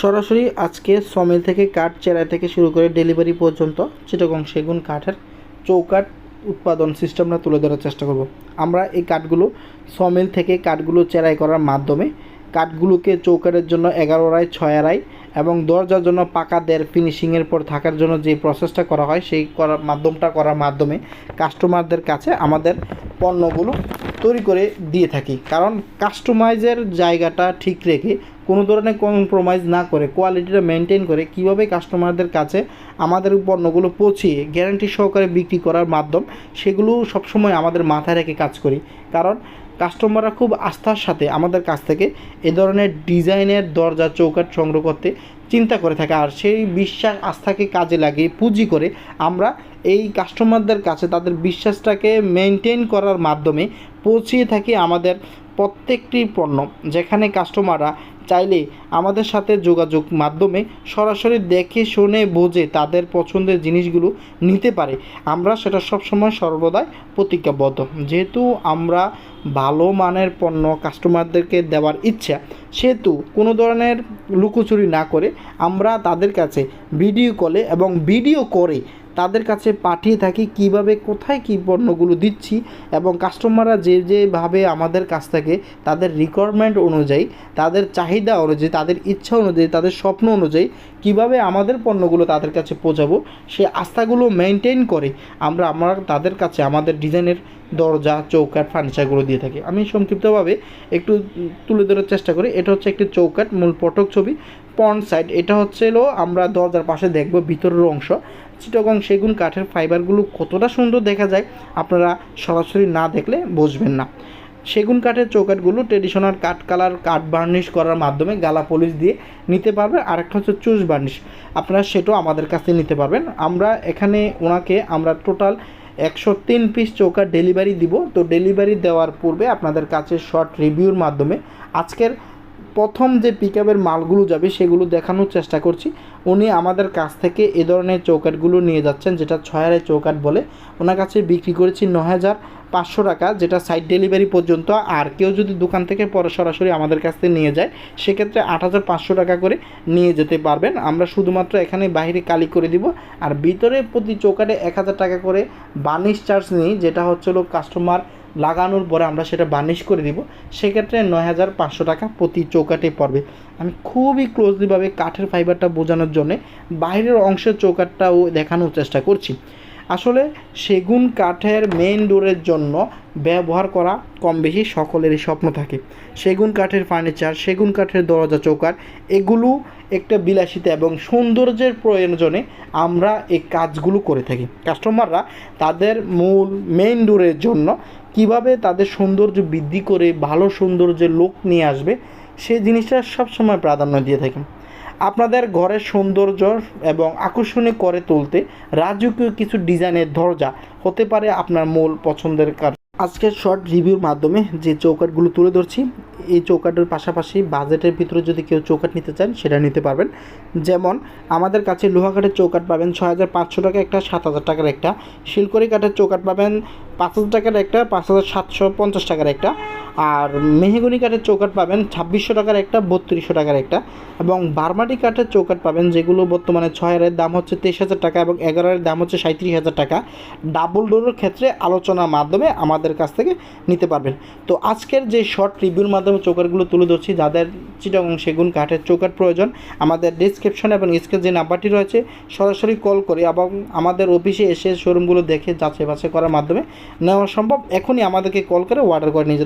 সরাসরি আজকে সমিল থেকে কাঠ চেরাই থেকে শুরু করে ডেলিভারি পর্যন্ত চিটাগং সেগুন কাঠের চৌকাঠ উৎপাদন সিস্টেমটা তুলে ধরার চেষ্টা করব। আমরা এই কাঠগুলো সমিল থেকে কাঠগুলো চেরাই করার মাধ্যমে কাঠগুলোকে চৌকাঠের জন্য এগারো আড়াই, ছয় আড়াই এবং দরজার জন্য পাকা দেড় ফিনিশিংয়ের পর থাকার জন্য যে প্রসেসটা করা হয়, সেই করার মাধ্যমটা করার মাধ্যমে কাস্টমারদের কাছে আমাদের পণ্যগুলো তৈরি করে দিয়ে থাকি। কারণ কাস্টমাইজের জায়গাটা ঠিক রেখে কোনো ধরনের কম্প্রোমাইজ না করে কোয়ালিটিটা মেনটেন করে কীভাবে কাস্টমারদের কাছে আমাদের পণ্যগুলো পৌঁছিয়ে গ্যারান্টি সহকারে বিক্রি করার মাধ্যম, সেগুলো সবসময় আমাদের মাথায় রেখে কাজ করি। কারণ কাস্টমাররা খুব আস্থার সাথে আমাদের কাছ থেকে এ ধরনের ডিজাইনের দরজা চৌকাট সংগ্রহ করতে চিন্তা করে থাকে। আর সেই বিশ্বাস, আস্থাকে কাজে লাগিয়ে পুঁজি করে আমরা এই কাস্টমারদের কাছে তাদের বিশ্বাসটাকে মেনটেন করার মাধ্যমে পৌঁছিয়ে থাকি আমাদের প্রত্যেকটি পণ্য, যেখানে কাস্টমাররা চাইলে আমাদের সাথে যোগাযোগ মাধ্যমে সরাসরি দেখে, শুনে, বোঝে তাদের পছন্দের জিনিসগুলো নিতে পারে। আমরা সেটা সবসময় সর্বদাই প্রতিজ্ঞাবদ্ধ। যেহেতু আমরা ভালো মানের পণ্য কাস্টমারদেরকে দেওয়ার ইচ্ছা, সেহেতু কোনো ধরনের লুকোচুরি না করে আমরা তাদের কাছে ভিডিও কলে এবং ভিডিও করে তাদের কাছে পাঠিয়ে থাকি, কীভাবে, কোথায় কী পণ্যগুলো দিচ্ছি এবং কাস্টমাররা যে যেভাবে আমাদের কাছ থেকে তাদের রিকোয়ারমেন্ট অনুযায়ী, তাদের চাহিদা অনুযায়ী, তাদের ইচ্ছা অনুযায়ী, তাদের স্বপ্ন অনুযায়ী কীভাবে আমাদের পণ্যগুলো তাদের কাছে পৌঁছাবো, সে আস্থাগুলো মেনটেন করে আমরা আমরা তাদের কাছে আমাদের ডিজাইনের দরজা, চৌকাঠ ফার্নিচারগুলো দিয়ে থাকি। আমি সংক্ষিপ্তভাবে একটু তুলে ধরার চেষ্টা করি। এটা হচ্ছে একটি চৌকাঠ, মূল পটক ছবি। পন সাইড, এটা হচ্ছে হলো আমরা দরজার পাশে দেখব ভিতরের অংশ। চিটাগং সেগুন কাঠের ফাইবারগুলো কতটা সুন্দর দেখা যায়, আপনারা সরাসরি না দেখলে বুঝবেন না। সেগুন কাঠের চৌকাঠগুলো ট্রেডিশনাল কাঠ কালার, কাঠ বার্নিশ করার মাধ্যমে গালা পলিশ দিয়ে নিতে পারবেন আরেকটা হচ্ছে চুজ বার্নিশ আপনারা সেটাও আমাদের কাছে নিতে পারবেন। আমরা এখানে ওনাকে আমরা টোটাল একশো তিন পিস চৌকাঠ ডেলিভারি দিব। তো ডেলিভারি দেওয়ার পূর্বে আপনাদের কাছে শর্ট রিভিউর মাধ্যমে আজকের প্রথম যে পিক মালগুলো যাবে, সেগুলো দেখানোর চেষ্টা করছি। উনি আমাদের কাছ থেকে এ ধরনের চৌকাঠগুলো নিয়ে যাচ্ছেন, যেটা ছয় হাজার চৌকাঠ বলে। ওনার কাছে বিক্রি করেছি ন হাজার পাঁচশো টাকা, যেটা সাইড ডেলিভারি পর্যন্ত। আর কেউ যদি দোকান থেকে পরে সরাসরি আমাদের কাছ থেকে নিয়ে যায়, সেক্ষেত্রে আট হাজার পাঁচশো টাকা করে নিয়ে যেতে পারবেন। আমরা শুধুমাত্র এখানে বাইরে কালি করে দিব। আর ভিতরে প্রতি চৌকাটে এক হাজার টাকা করে বার্নিশ চার্জ নিই, যেটা হচ্ছে হলো কাস্টমার লাগানোর পরে আমরা সেটা বার্নিশ করে দিব, সেক্ষেত্রে নয় হাজার পাঁচশো টাকা প্রতি চৌকাটে পড়বে। আমি খুবই ক্লোজলিভাবে কাঠের ফাইবারটা বোঝানোর জন্যে বাইরের অংশের চৌকাঠটাও দেখানোর চেষ্টা করছি। আসলে সেগুন কাঠের মেইন ডোরের জন্য ব্যবহার করা কম বেশি সকলেরই স্বপ্ন থাকে। সেগুন কাঠের ফার্নিচার সেগুন কাঠের দরজা চৌকাঠ, এগুলো একটা বিলাসিতা এবং সৌন্দর্যের প্রয়োজনে আমরা এই কাজগুলো করে থাকি। কাস্টমাররা তাদের মূল মেইন ডোরের জন্য কীভাবে তাদের সৌন্দর্য বৃদ্ধি করে ভালো সৌন্দর্যের লোক নিয়ে আসবে, সেই জিনিসটা সবসময় প্রাধান্য দিয়ে থাকি। আপনাদের ঘরের সৌন্দর্য এবং আকর্ষণীয় করে তুলতে রাজকীয় কিছু ডিজাইনের দরজা হতে পারে আপনার মূল পছন্দের কাজ আজকের শর্ট রিভিউর মাধ্যমে যে চৌকাটগুলো তুলে ধরছি এই চৌকাটের পাশাপাশি বাজেটের ভিতরে যদি কেউ চৌকাট নিতে চান, সেটা নিতে পারবেন। যেমন, আমাদের কাছে লোহা কাঠের চৌকাট পাবেন ছয় হাজার পাঁচশো টাকা একটা সাত হাজার টাকার একটা। শিলকড়ি কাঠের চৌকাট পাবেন পাঁচ হাজার টাকার একটা, পাঁচ হাজার সাতশো পঞ্চাশ টাকার একটা। আর মেহগুনি কাঠের চৌকাট পাবেন ছাব্বিশশো টাকার একটা, বত্রিশশো টাকার একটা এবং বারমাটি কাঠের চৌকাট পাবেন, যেগুলো বর্তমানে ছয় হাজারের দাম হচ্ছে তেইশ হাজার টাকা এবং এগারোয়ের দাম হচ্ছে সাঁত্রিশ হাজার টাকা। ডাবল ডোরের ক্ষেত্রে আলোচনার মাধ্যমে আমাদের কাছ থেকে নিতে পারবেন। তো আজকের যে শর্ট রিভিউর মাধ্যমে চৌকাটগুলো তুলে ধরছি, যাদের চিটাগং সেগুন কাঠের চৌকাট প্রয়োজন, আমাদের ডিসক্রিপশন এবং স্ক্রিন যে নাম্বারটি রয়েছে, সরাসরি কল করে এবং আমাদের অফিসে এসে শোরুমগুলো দেখে যাচাই বাছাই করার মাধ্যমে নেওয়া সম্ভব। এখনই আমাদেরকে কল করে অর্ডার করে নিয়ে যেতে